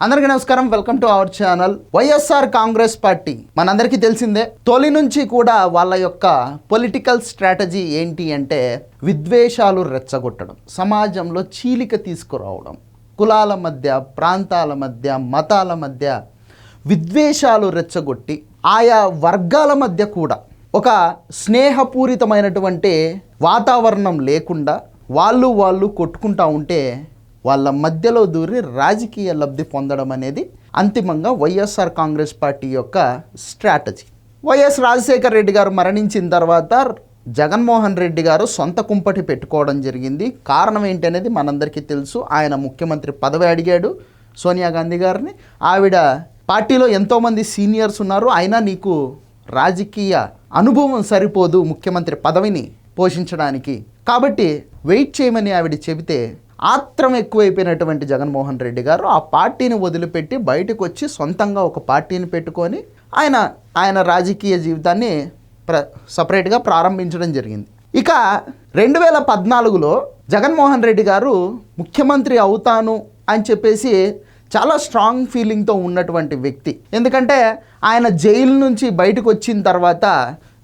అందరికీ నమస్కారం. Welcome to our channel. YSR Congress Party. మనందరికీ తెలిసిందే తొలి నుంచి కూడా వాళ్ళ యొక్క పొలిటికల్ స్ట్రాటజీ ఏంటి అంటే విద్వేషాలు రెచ్చగొట్టడం సమాజంలో చీలిక తీసుకురావడం కులాల మధ్య ప్రాంతాల మధ్య మతాల మధ్య విద్వేషాలు రెచ్చగొట్టి ఆయా వర్గాల మధ్య కూడా ఒక స్నేహపూరితమైనటువంటి వాతావరణం లేకుండా వాళ్ళు వాళ్ళు కొట్టుకుంటా ఉంటే వాళ్ళ మధ్యలో దూరి రాజకీయ లబ్ధి పొందడం అనేది అంతిమంగా వైఎస్ఆర్ కాంగ్రెస్ పార్టీ యొక్క స్ట్రాటజీ. వైఎస్ రాజశేఖర రెడ్డి గారు మరణించిన తర్వాత జగన్మోహన్ రెడ్డి గారు సొంత కుంపటి పెట్టుకోవడం జరిగింది. కారణం ఏంటనేది మనందరికీ తెలుసు. ఆయన ముఖ్యమంత్రి పదవి అడిగాడు సోనియా గాంధీ గారిని. ఆవిడ పార్టీలో ఎంతోమంది సీనియర్స్ ఉన్నారు. అయినా నీకు రాజకీయ అనుభవం సరిపోదు ముఖ్యమంత్రి పదవిని పోషించడానికి. కాబట్టి వెయిట్ చేయమని ఆవిడ చెబితే ఆత్రం ఎక్కువైపోయినటువంటి జగన్మోహన్ రెడ్డి గారు ఆ పార్టీని వదిలిపెట్టి బయటకు వచ్చి సొంతంగా ఒక పార్టీని పెట్టుకొని ఆయన ఆయన రాజకీయ జీవితాన్ని ప్ర సపరేట్గా ప్రారంభించడం జరిగింది. ఇక రెండు వేల పద్నాలుగులో జగన్మోహన్ రెడ్డి గారు ముఖ్యమంత్రి అవుతాను అని చెప్పేసి చాలా స్ట్రాంగ్ ఫీలింగ్తో ఉన్నటువంటి వ్యక్తి. ఎందుకంటే ఆయన జైలు నుంచి బయటకు వచ్చిన తర్వాత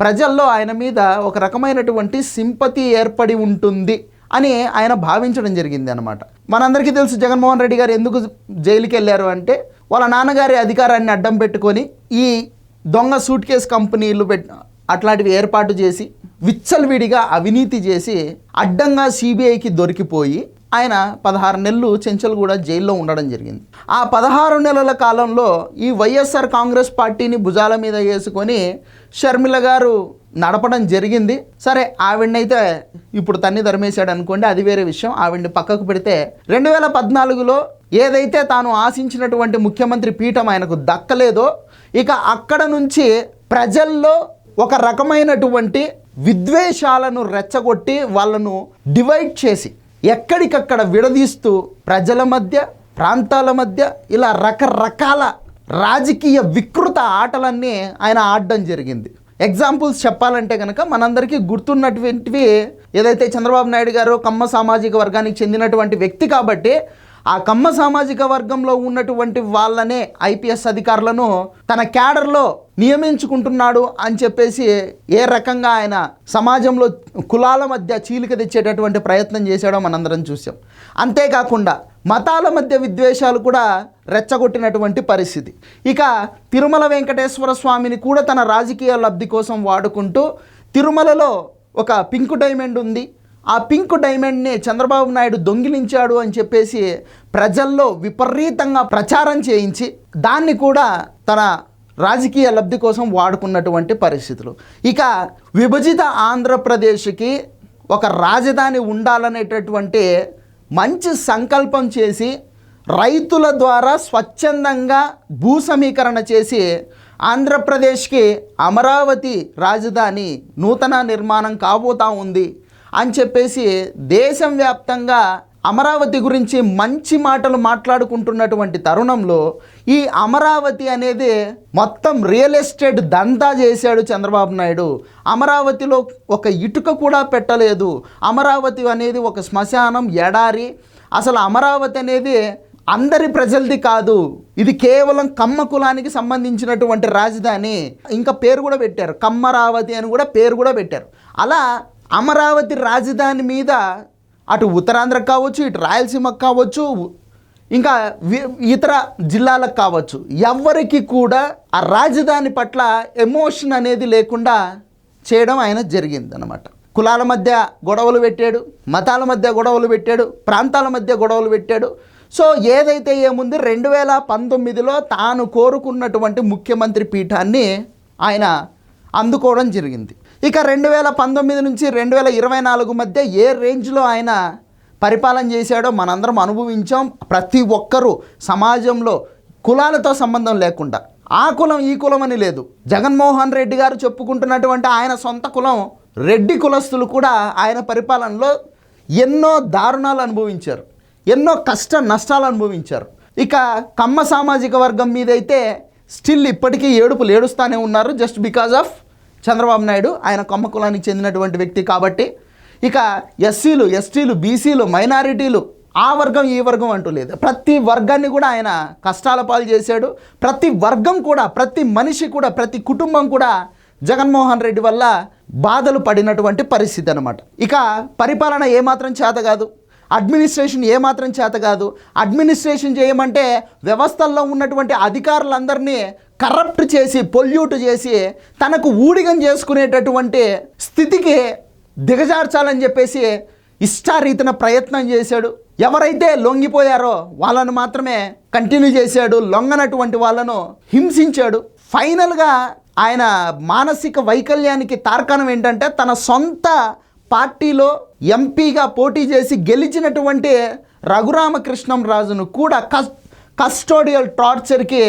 ప్రజల్లో ఆయన మీద ఒక రకమైనటువంటి సింపతి ఏర్పడి ఉంటుంది. అని ఆయన భావించడం జరిగింది అనమాట మనందరికీ తెలుసు జగన్మోహన్ రెడ్డి గారు ఎందుకు జైలుకి వెళ్ళారు అంటే వాళ్ళ నాన్నగారి అధికారాన్ని అడ్డం పెట్టుకొని ఈ దొంగ సూట్ కేస్ కంపెనీలు పెట్ అట్లాంటివి ఏర్పాటు చేసి విచ్చలవిడిగా అవినీతి చేసి అడ్డంగా సిబిఐకి దొరికిపోయి ఆయన పదహారు నెలలు చెంచల్గూడ జైల్లో ఉండడం జరిగింది. ఆ పదహారు నెలల కాలంలో ఈ వైఎస్ఆర్ కాంగ్రెస్ పార్టీని భుజాల మీద వేసుకొని షర్మిల గారు నడపడం జరిగింది. సరే ఆవిడనైతే ఇప్పుడు తన్ని ధర్మేశాడు అనుకోండి అది వేరే విషయం. ఆవిడ్ని పక్కకు పెడితే రెండు వేల పద్నాలుగులో ఏదైతే తాను ఆశించినటువంటి ముఖ్యమంత్రి పీఠం ఆయనకు దక్కలేదో ఇక అక్కడ నుంచి ప్రజల్లో ఒక రకమైనటువంటి విద్వేషాలను రెచ్చగొట్టి వాళ్ళను డివైడ్ చేసి ఎక్కడికక్కడ విడదీస్తూ ప్రజల మధ్య ప్రాంతాల మధ్య ఇలా రకరకాల రాజకీయ వికృత ఆటలన్నీ ఆయన ఆడడం జరిగింది. ఎగ్జాంపుల్స్ చెప్పాలంటే కనుక మనందరికీ గుర్తున్నటువంటివి ఏదైతే చంద్రబాబు నాయుడు గారు కమ్మ సామాజిక వర్గానికి చెందినటువంటి వ్యక్తి కాబట్టి ఆ కమ్మ సామాజిక వర్గంలో ఉన్నటువంటి వాళ్ళనే ఐపీఎస్ అధికారులను తన క్యాడర్లో నియమించుకుంటున్నాడు అని చెప్పేసి ఏ రకంగా ఆయన సమాజంలో కులాల మధ్య చీలిక తెచ్చేటటువంటి ప్రయత్నం చేశాడో మనందరం చూసాం అంతేకాకుండా మతాల మధ్య విద్వేషాలు కూడా రెచ్చగొట్టినటువంటి పరిస్థితి. ఇక తిరుమల వెంకటేశ్వర స్వామిని కూడా తన రాజకీయ లబ్ధి కోసం వాడుకుంటూ తిరుమలలో ఒక పింక్ డైమండ్ ఉంది. ఆ పింక్ డైమండ్ని చంద్రబాబు నాయుడు దొంగిలించాడు అని చెప్పేసి ప్రజల్లో విపరీతంగా ప్రచారం చేయించి దాన్ని కూడా తన రాజకీయ లబ్ధి కోసం వాడుకున్నటువంటి పరిస్థితులు. ఇక విభజిత ఆంధ్రప్రదేశ్కి ఒక రాజధాని ఉండాలనేటటువంటి మంచి సంకల్పం చేసి రైతుల ద్వారా స్వచ్ఛందంగా భూ సమీకరణ చేసి ఆంధ్రప్రదేశ్కి అమరావతి రాజధాని నూతన నిర్మాణం కాబోతా ఉంది. అని చెప్పేసి దేశం వ్యాప్తంగా అమరావతి గురించి మంచి మాటలు మాట్లాడుకుంటున్నటువంటి తరుణంలో ఈ అమరావతి అనేది మొత్తం రియల్ ఎస్టేట్ దందా చేశాడు చంద్రబాబు నాయుడు. అమరావతిలో ఒక ఇటుక కూడా పెట్టలేదు. అమరావతి అనేది ఒక శ్మశానం ఎడారి. అసలు అమరావతి అనేది అందరి ప్రజలది కాదు. ఇది కేవలం కమ్మ కులానికి సంబంధించినటువంటి రాజధాని. ఇంకా పేరు కూడా పెట్టారు. కమ్మరావతి అని కూడా పేరు కూడా పెట్టారు. అలా అమరావతి రాజధాని మీద అటు ఉత్తరాంధ్ర కావచ్చు ఇటు రాయలసీమకు కావచ్చు ఇంకా వి- ఇతర జిల్లాలకు కావచ్చు ఎవరికి కూడా ఆ రాజధాని పట్ల ఎమోషన్ అనేది లేకుండా చేయడం ఆయన జరిగింది అనమాట కులాల మధ్య గొడవలు పెట్టాడు మతాల మధ్య గొడవలు పెట్టాడు ప్రాంతాల మధ్య గొడవలు పెట్టాడు. సో ఏదైతే ఏముంది రెండు వేల పంతొమ్మిదిలో తాను కోరుకున్నటువంటి ముఖ్యమంత్రి పీఠాన్ని ఆయన అందుకోవడం జరిగింది. ఇక రెండు వేల పంతొమ్మిది నుంచి రెండు వేల ఇరవై నాలుగు మధ్య ఏ రేంజ్లో ఆయన పరిపాలన చేశాడో మనందరం అనుభవించాం. ప్రతి ఒక్కరూ సమాజంలో కులాలతో సంబంధం లేకుండా. ఆ కులం ఈ కులం అని లేదు. జగన్మోహన్ రెడ్డి గారు చెప్పుకుంటున్నటువంటి ఆయన సొంత కులం రెడ్డి కులస్తులు కూడా ఆయన పరిపాలనలో ఎన్నో దారుణాలు అనుభవించారు. ఎన్నో కష్ట నష్టాలు అనుభవించారు. ఇక కమ్మ సామాజిక వర్గం మీద అయితే స్టిల్ ఇప్పటికీ ఏడుపులు ఏడుస్తూనే ఉన్నారు just because of Chandrababu Naidu ఆయన కొమ్మకులానికి చెందినటువంటి వ్యక్తి కాబట్టి ఇక ఎస్సీలు ఎస్టీలు బీసీలు మైనారిటీలు ఆ వర్గం ఈ వర్గం అంటూ లేదు. ప్రతి వర్గాన్ని కూడా ఆయన కష్టాల పాలు చేశాడు. ప్రతి వర్గం కూడా ప్రతి మనిషి కూడా ప్రతి కుటుంబం కూడా జగన్మోహన్ రెడ్డి వల్ల బాధలు పడినటువంటి పరిస్థితి అనమాట ఇక పరిపాలన ఏమాత్రం చేత కాదు. అడ్మినిస్ట్రేషన్ ఏమాత్రం చేత కాదు. అడ్మినిస్ట్రేషన్ చేయమంటే వ్యవస్థల్లో ఉన్నటువంటి అధికారులందరినీ కరప్ట్ చేసి పొల్యూట్ చేసి తనకు ఊడిగం చేసుకునేటటువంటి స్థితికి దిగజార్చాలని చెప్పేసి ఇష్టారీతిన ప్రయత్నం చేశాడు. ఎవరైతే లొంగిపోయారో వాళ్ళను మాత్రమే కంటిన్యూ చేశాడు. లొంగనటువంటి వాళ్ళను హింసించాడు. ఫైనల్గా ఆయన మానసిక వైకల్యానికి తార్కాణం ఏంటంటే తన సొంత పార్టీలో ఎంపీగా పోటీ చేసి గెలిచినటువంటి రఘురామకృష్ణం రాజును కూడా కస్ కస్టోడియల్ టార్చర్కి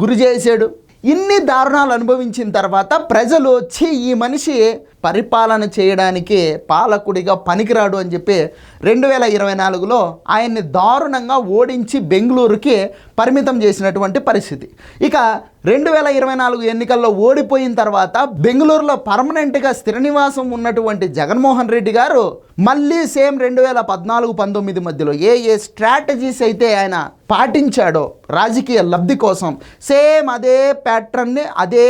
గురి చేశాడు. ఇన్ని దారుణాలు అనుభవించిన తర్వాత ప్రజలు వచ్చి ఈ మనిషి పరిపాలన చేయడానికి పాలకుడిగా పనికిరాడు అని చెప్పి రెండు వేల ఇరవై నాలుగులో ఆయన్ని దారుణంగా ఓడించి బెంగళూరుకి పరిమితం చేసినటువంటి పరిస్థితి. ఇక రెండు వేల ఇరవై నాలుగు ఎన్నికల్లో ఓడిపోయిన తర్వాత బెంగళూరులో పర్మనెంట్గా స్థిర నివాసం ఉన్నటువంటి జగన్మోహన్ రెడ్డి గారు మళ్ళీ సేమ్ రెండు వేల పద్నాలుగు పంతొమ్మిది మధ్యలో ఏ ఏ స్ట్రాటజీస్ అయితే ఆయన పాటించాడో రాజకీయ లబ్ధి కోసం సేమ్ అదే ప్యాటర్న్ని అదే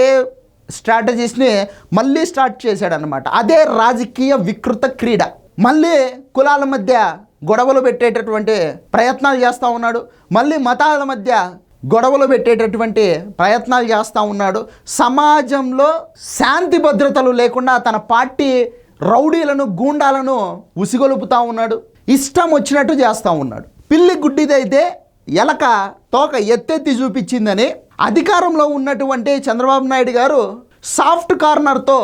స్ట్రాటజీస్ని మళ్ళీ స్టార్ట్ చేశాడనమాట అదే రాజకీయ వికృత క్రీడ. మళ్ళీ కులాల మధ్య గొడవలు పెట్టేటటువంటి ప్రయత్నాలు చేస్తూ ఉన్నాడు. మళ్ళీ మతాల మధ్య గొడవలు పెట్టేటటువంటి ప్రయత్నాలు చేస్తూ ఉన్నాడు. సమాజంలో శాంతి భద్రతలు లేకుండా తన పార్టీ రౌడీలను గూండాలను ఉసిగొలుపుతూ ఉన్నాడు. ఇష్టం వచ్చినట్టు చేస్తూ ఉన్నాడు. పిల్లి గుడ్డిదైతే ఎలక తోక ఎత్తెత్తి చూపించిందని అధికారంలో ఉన్నటువంటి చంద్రబాబు నాయుడు గారు సాఫ్ట్ కార్నర్తో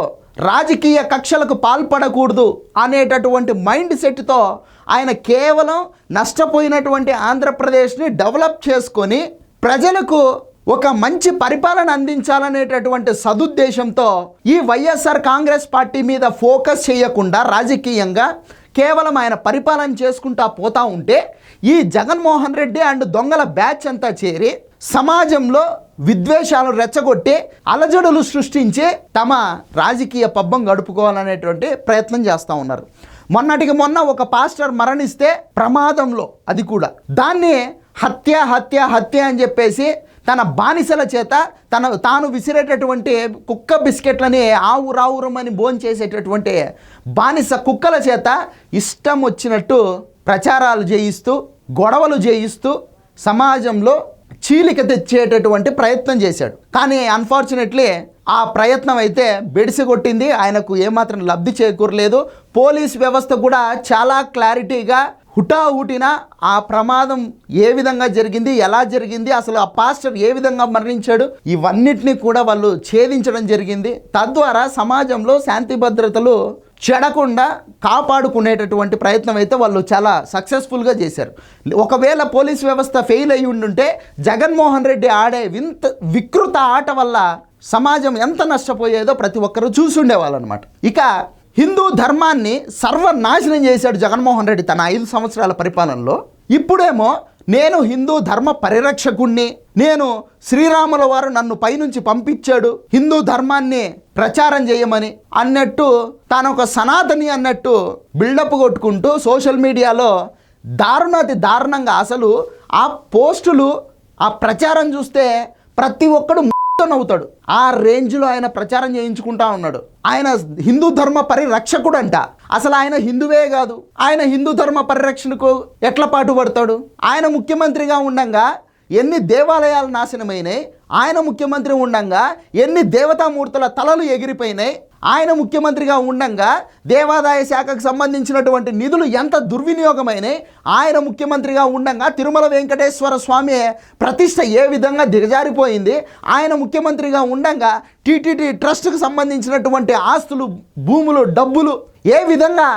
రాజకీయ కక్షలకు పాల్పడకూడదు అనేటటువంటి మైండ్ సెట్తో ఆయన కేవలం నష్టపోయినటువంటి ఆంధ్రప్రదేశ్ని డెవలప్ చేసుకొని ప్రజలకు ఒక మంచి పరిపాలన అందించాలనేటటువంటి సదుద్దేశంతో ఈ వైఎస్ఆర్ కాంగ్రెస్ పార్టీ మీద ఫోకస్ చేయకుండా రాజకీయంగా కేవలం ఆయన పరిపాలన చేసుకుంటా పోతా ఉంటే ఈ జగన్మోహన్ రెడ్డి అండ్ దొంగల బ్యాచ్ అంతా చేరి సమాజంలో విద్వేషాలు రెచ్చగొట్టి అలజడులు సృష్టించి తమ రాజకీయ పబ్బం గడుపుకోవాలనేటువంటి ప్రయత్నం చేస్తూ ఉన్నారు. మొన్నటికి మొన్న ఒక పాస్టర్ మరణిస్తే ప్రమాదంలో అది కూడా. దాన్ని హత్య హత్య హత్య అని చెప్పేసి తన బానిసల చేత తన తాను విసిరేటటువంటి కుక్క బిస్కెట్లని ఆవు రావురమని భోంచేసేటటువంటి బానిస కుక్కల చేత ఇష్టం వచ్చినట్టు ప్రచారాలు చేయిస్తూ గొడవలు చేయిస్తూ సమాజంలో చీలిక తెచ్చేటటువంటి ప్రయత్నం చేశాడు. కానీ అన్ఫార్చునేట్లీ ఆ ప్రయత్నం అయితే బెడిసిగొట్టింది. ఆయనకు ఏమాత్రం లబ్ధి చేకూరలేదు. పోలీస్ వ్యవస్థ కూడా చాలా క్లారిటీగా హుటాహుటిన ఆ ప్రమాదం ఏ విధంగా జరిగింది ఎలా జరిగింది అసలు ఆ పాస్టర్ ఏ విధంగా మరణించాడు ఇవన్నిటిని కూడా వాళ్ళు ఛేదించడం జరిగింది. తద్వారా సమాజంలో శాంతి భద్రతలు చెడకుండా కాపాడుకునేటటువంటి ప్రయత్నం అయితే వాళ్ళు చాలా సక్సెస్ఫుల్గా చేశారు. ఒకవేళ పోలీస్ వ్యవస్థ ఫెయిల్ అయి ఉండుంటే జగన్మోహన్ రెడ్డి ఆడే వింత వికృత ఆట వల్ల సమాజం ఎంత నష్టపోయేదో ప్రతి ఒక్కరూ చూసుండేవాళ్ళనమాట. ఇక హిందూ ధర్మాన్ని సర్వనాశనం చేశాడు జగన్మోహన్ రెడ్డి తన ఐదు సంవత్సరాల పరిపాలనలో. ఇప్పుడేమో నేను హిందూ ధర్మ పరిరక్షకుణ్ణి. నేను శ్రీరాముల వారు నన్ను పైనుంచి పంపించాడు. హిందూ ధర్మాన్ని ప్రచారం చేయమని అన్నట్టు తాను ఒక సనాతని అన్నట్టు బిల్డప్ కొట్టుకుంటూ సోషల్ మీడియాలో దారుణాతి దారుణంగా అసలు ఆ పోస్టులు ఆ ప్రచారం చూస్తే ప్రతి ఒక్కడు అవుతాడు ఆ రేంజ్లో ఆయన ప్రచారం చేయించుకుంటా ఉన్నాడు. ఆయన హిందూ ధర్మ పరిరక్షకుడు అంట అసలు ఆయన హిందువే కాదు. ఆయన హిందూ ధర్మ పరిరక్షణకు ఎట్లా పాటుపడతాడు? ఆయన ముఖ్యమంత్రిగా ఉండంగా ఎన్ని దేవాలయాలు నాశనమైనాయి? ఆయన ముఖ్యమంత్రి ఉండంగా ఎన్ని దేవతామూర్తుల తలలు ఎగిరిపోయినాయి? ఆయన ముఖ్యమంత్రిగా ఉండంగా దేవాదాయ శాఖకు సంబంధించినటువంటి నిధులు ఎంత దుర్వినియోగమైనాయి ఆయన ముఖ్యమంత్రిగా ఉండంగా తిరుమల వెంకటేశ్వర స్వామి ప్రతిష్ట ఏ విధంగా దిగజారిపోయింది ఆయన ముఖ్యమంత్రిగా ఉండంగా టీటీడీ ట్రస్ట్కు సంబంధించినటువంటి ఆస్తులు భూములు డబ్బులు ఏ విధంగా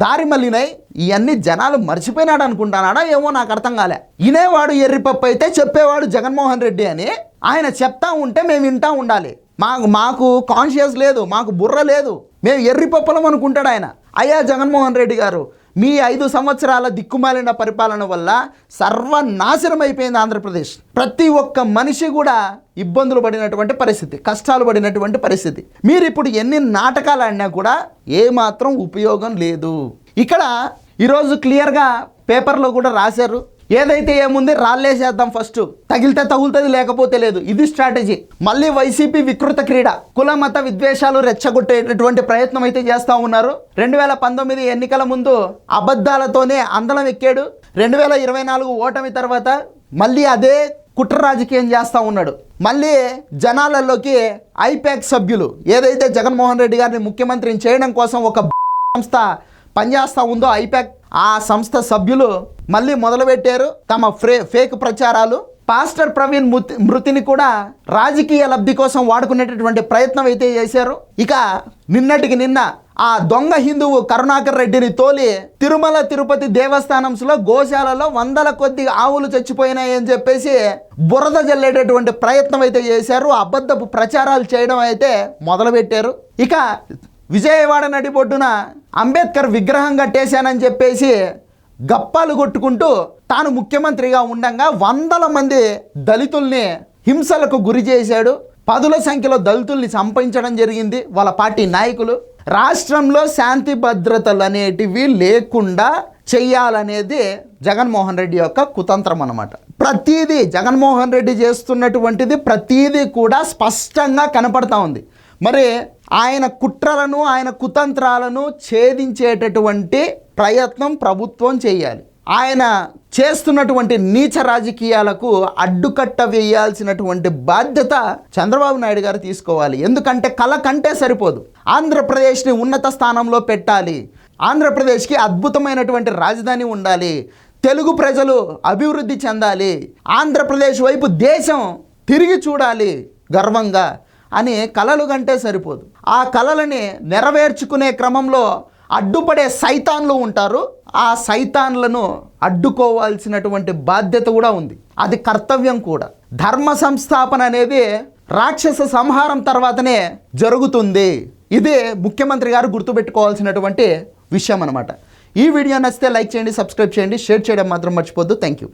దారి మళ్ళినాయి ఇవన్నీ జనాలు మర్చిపోయినాడు అనుకుంటానాడా ఏమో నాకు అర్థం కాలే. వినేవాడు ఎర్రిపప్పు అయితే చెప్పేవాడు జగన్మోహన్ రెడ్డి అని ఆయన చెప్తా ఉంటే మేము వింటా ఉండాలి. మాకు మాకు కాన్షియస్ లేదు మాకు బుర్ర లేదు. మేము ఎర్రిపప్పలం అనుకుంటాడు ఆయన. అయ్యా జగన్మోహన్ రెడ్డి గారు మీ ఐదు సంవత్సరాల దిక్కుమాలిన పరిపాలన వల్ల సర్వనాశనం అయిపోయింది ఆంధ్రప్రదేశ్. ప్రతి ఒక్క మనిషి కూడా ఇబ్బందులు పడినటువంటి పరిస్థితి కష్టాలు పడినటువంటి పరిస్థితి. మీరు ఇప్పుడు ఎన్ని నాటకాలు ఆడినా కూడా ఏమాత్రం ఉపయోగం లేదు. ఇక్కడ ఈరోజు క్లియర్గా పేపర్లో కూడా రాశారు. ఏదైతే ఏముంది రాళ్ళేసేద్దాం ఫస్ట్. తగిలితే తగులుతుంది లేకపోతే లేదు. ఇది స్ట్రాటజీ. మళ్ళీ వైసీపీ వికృత క్రీడ. కుల మత విద్వేషాలు రెచ్చగొట్టేటటువంటి ప్రయత్నం అయితే చేస్తూ ఉన్నారు. రెండు వేల పంతొమ్మిది ఎన్నికల ముందు అబద్ధాలతోనే అందలం ఎక్కాడు. రెండు వేల ఇరవై నాలుగు ఓటమి తర్వాత మళ్ళీ అదే కుట్ర రాజకీయం చేస్తూ ఉన్నాడు. మళ్ళీ జనాలలోకి ఐపాక్ సభ్యులు. ఏదైతే జగన్మోహన్ రెడ్డి గారిని ముఖ్యమంత్రిని చేయడం కోసం ఒక సంస్థ పనిచేస్తూ ఉందో ఐపాక్ ఆ సంస్థ సభ్యులు మళ్ళీ మొదలుపెట్టారు తమ ఫ్రే ఫేక్ ప్రచారాలు. పాస్టర్ ప్రవీణ్ మృతి మృతిని కూడా రాజకీయ లబ్ధి కోసం వాడుకునేటటువంటి ప్రయత్నం అయితే చేశారు. ఇక నిన్నటికి నిన్న ఆ దొంగ హిందువు కరుణాకర్ రెడ్డిని తోలి తిరుమల తిరుపతి దేవస్థానంలో గోశాలలో వందల కొద్ది ఆవులు చచ్చిపోయినాయని చెప్పేసి బురద జల్లేటటువంటి ప్రయత్నం అయితే చేశారు. అబద్ధపు ప్రచారాలు చేయడం అయితే మొదలుపెట్టారు. ఇక విజయవాడ నడిబొడ్డున అంబేద్కర్ విగ్రహం కట్టేశానని చెప్పేసి గప్పాలు కొట్టుకుంటూ తాను ముఖ్యమంత్రిగా ఉండంగా వందల మంది దళితుల్ని హింసలకు గురి చేశాడు. పదుల సంఖ్యలో దళితుల్ని సంపించడం జరిగింది వాళ్ళ పార్టీ నాయకులు. రాష్ట్రంలో శాంతి భద్రతలు అనేటివి లేకుండా చెయ్యాలనేది జగన్మోహన్ రెడ్డి యొక్క కుతంత్రం అనమాట ప్రతీది జగన్మోహన్ రెడ్డి చేస్తున్నటువంటిది ప్రతీదీ కూడా స్పష్టంగా కనపడతా ఉంది. మరి ఆయన కుట్రలను ఆయన కుతంత్రాలను ఛేదించేటటువంటి ప్రయత్నం ప్రభుత్వం చేయాలి. ఆయన చేస్తున్నటువంటి నీచ రాజకీయాలకు అడ్డుకట్ట వేయాల్సినటువంటి బాధ్యత చంద్రబాబు నాయుడు గారు తీసుకోవాలి. ఎందుకంటే కళ కంటే సరిపోదు. ఆంధ్రప్రదేశ్ని ఉన్నత స్థానంలో పెట్టాలి. ఆంధ్రప్రదేశ్కి అద్భుతమైనటువంటి రాజధాని ఉండాలి. తెలుగు ప్రజలు అభివృద్ధి చెందాలి. ఆంధ్రప్రదేశ్ వైపు దేశం తిరిగి చూడాలి గర్వంగా. అని కలలు కంటే సరిపోదు. ఆ కలలని నెరవేర్చుకునే క్రమంలో అడ్డుపడే సైతాన్లు ఉంటారు. ఆ సైతాన్లను అడ్డుకోవాల్సినటువంటి బాధ్యత కూడా ఉంది. అది కర్తవ్యం కూడా. ధర్మ సంస్థాపన అనేది రాక్షస సంహారం తర్వాతనే జరుగుతుంది. ఇదే ముఖ్యమంత్రి గారు గుర్తుపెట్టుకోవాల్సినటువంటి విషయం అనమాట ఈ వీడియో నచ్చితే లైక్ చేయండి సబ్స్క్రైబ్ చేయండి షేర్ చేయడం మాత్రం మర్చిపోద్దు. Thank you